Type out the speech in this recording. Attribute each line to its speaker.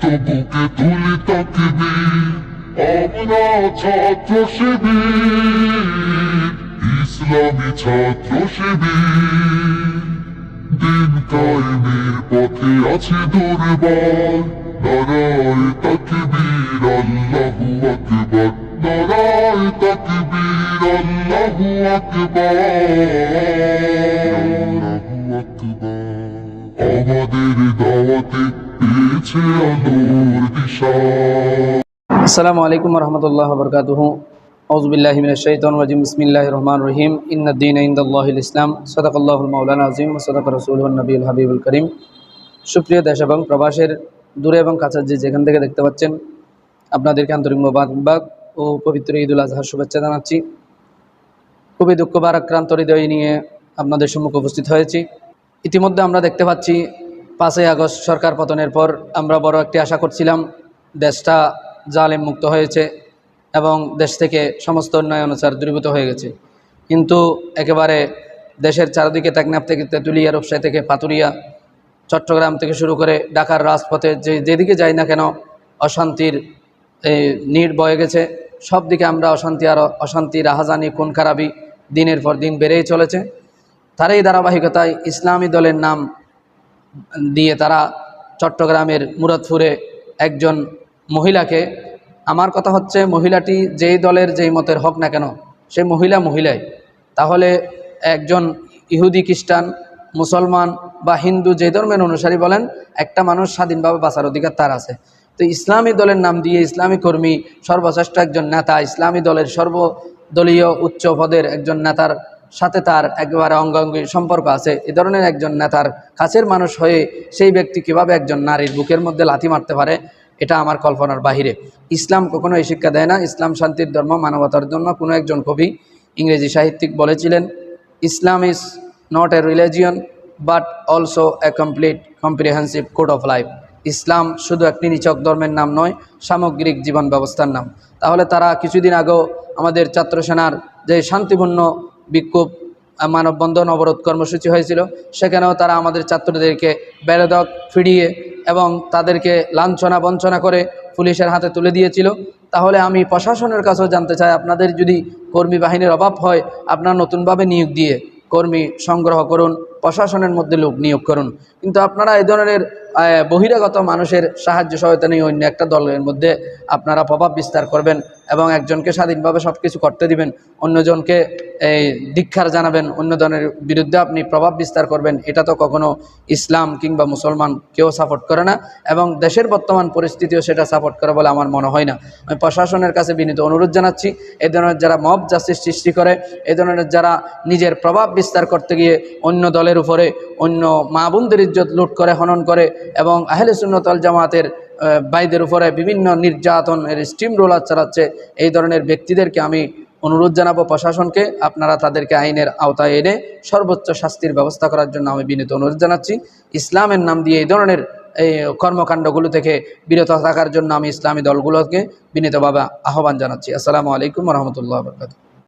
Speaker 1: বুকে তুলি তাকিবি, আমরা ছাত্র শিবির ইসলামী ছাত্র শিবির দিন কায়েমের পথে আছে দুর্বার, নারায় তাকবীর, আল্লাহু আকবার, নারায় তাকবীর, আল্লাহু আকবার, আল্লাহু আমাদের দাওয়াতে পেয়েছে আলোর দিশা।
Speaker 2: আসসালামু আলাইকুম রহমতুল্লাহ বরকাতুহ আউজবিল্লাহিমিনশাইতন রাজিম। বিসমিল্লাহ রহমান রহিম। ইন্নদ্দিন ইন্দাল্লাহিল ইসলাম। সদাকল্লাহুল মৌলানা আজিম সদাক রসুল নবীল হাবিবুল করিম। সুপ্রিয় দেশ এবং প্রবাসের দূরে এবং কাছের যে যেখান থেকে দেখতে পাচ্ছেন, আপনাদেরকে আন্তরিক মোবারকবাদ ও পবিত্র ঈদুল আজহার শুভেচ্ছা জানাচ্ছি। খুবই দুঃখ ভারাক্রান্ত হৃদয় নিয়ে আপনাদের সম্মুখে উপস্থিত হয়েছি। ইতিমধ্যে আমরা দেখতে পাচ্ছি পাঁচই আগস্ট সরকার পতনের পর আমরা বড় একটি আশা করছিলাম, দেশটা জালেম মুক্ত হয়েছে এবং দেশ থেকে সমস্ত অন্যায় অনুসার দূরীভূত হয়ে গেছে। কিন্তু একেবারে দেশের চারদিকে তেকনাফ থেকে তেঁতুলিয়া রূপসাই থেকে পাতুরিয়া, চট্টগ্রাম থেকে শুরু করে ঢাকার রাজপথে যে যেদিকে যাই না কেন, অশান্তির নির বয়ে গেছে। সব দিকে আমরা অশান্তি আর অশান্তি রাহাজানি খুন খারাপি দিনের পর দিন বেড়েই চলেছে। তারই ধারাবাহিকতায় ইসলামী দলের নাম দিয়ে তারা চট্টগ্রামের মুরাদপুরে একজন মহিলাকে, আমার কথা হচ্ছে মহিলাটি যেই দলের যেই মতের হোক না কেন, সে মহিলা মহিলাই। তাহলে একজন ইহুদি খ্রিস্টান, মুসলমান বা হিন্দু যে ধর্মের অনুসারী বলেন, একটা মানুষ স্বাধীনভাবে বাঁচার অধিকার তার আছে। তো ইসলামী দলের নাম দিয়ে ইসলামী কর্মী সর্বশ্রেষ্ঠ একজন নেতা, ইসলামী দলের সর্বদলীয় উচ্চ পদের একজন নেতার সাথে তার একেবারে অঙ্গাঙ্গি সম্পর্ক আছে। এ ধরনের একজন নেতার কাছের মানুষ হয়ে সেই ব্যক্তি কীভাবে একজন নারীর বুকের মধ্যে লাথি মারতে পারে, এটা আমার কল্পনার বাহিরে। ইসলাম কখনো এই শিক্ষা দেয় না। ইসলাম শান্তির ধর্ম, মানবতার জন্য কোনো একজন কবি ইংরেজি সাহিত্যিক বলেছিলেন, Islam is not a religion, but also a complete comprehensive code of life. ইসলাম শুধু একটি নিচক ধর্মের নাম নয়, সামগ্রিক জীবন ব্যবস্থার নাম। তাহলে তারা কিছুদিন আগেও আমাদের ছাত্রসেনার যে শান্তিপূর্ণ বিক্ষোভ মানববন্ধন অবরোধ কর্মসূচি হয়েছিল। সেখানেও তারা আমাদের ছাত্রদেরকে বেড়েদক ফিরিয়ে এবং তাদেরকে লাঞ্ছনা বঞ্চনা করে পুলিশের হাতে তুলে দিয়েছিল। তাহলে আমি প্রশাসনের কাছেও জানতে চাই, আপনাদের যদি কর্মী বাহিনীর অভাব হয়, আপনারা নতুনভাবে নিয়োগ দিয়ে কর্মী সংগ্রহ করুন, প্রশাসনের মধ্যে লোক নিয়োগ করুন। কিন্তু আপনারা এই ধরনের বহিরাগত মানুষের সাহায্য সহায়তা নিয়ে অন্য একটা দলের মধ্যে আপনারা প্রভাব বিস্তার করবেন এবং একজনকে স্বাধীনভাবে সব কিছু করতে দিবেন, অন্যজনকে এই দীক্ষার জানাবেন, অন্য ধরনের বিরুদ্ধে আপনি প্রভাব বিস্তার করবেন, এটা তো কখনো ইসলাম কিংবা মুসলমান কেউ সাপোর্ট করে না এবং দেশের বর্তমান পরিস্থিতিও সেটা সাপোর্ট করে বলে আমার মনে হয় না। আমি প্রশাসনের কাছে বিনীত অনুরোধ জানাচ্ছি এই ধরনের যারা মব জাস্টিস সৃষ্টি করে, এ ধরনের যারা নিজের প্রভাব বিস্তার করতে গিয়ে অন্য দলের উপরে অন্য মা বোনদের ইজ্জত লুট করে, হনন করে এবং আহলে সুন্নতল জামাতের আহ, ভাইদের উপরে বিভিন্ন নির্যাতনের স্টিম রোলার চালাচ্ছে এই ধরনের ব্যক্তিদেরকে আমি অনুরোধ জানাব প্রশাসনকে আপনারা তাদেরকে আইনের আওতায় এনে সর্বোচ্চ শাস্তির ব্যবস্থা করার জন্য আমি বিনীত অনুরোধ জানাচ্ছি। ইসলামের নাম দিয়ে এই ধরনের এই কর্মকাণ্ডগুলো থেকে বিরত থাকার জন্য আমি ইসলামী দলগুলোকে বিনীতভাবে আহ্বান জানাচ্ছি। আসসালামু আলাইকুম রহমতুল্লাহ বরকাত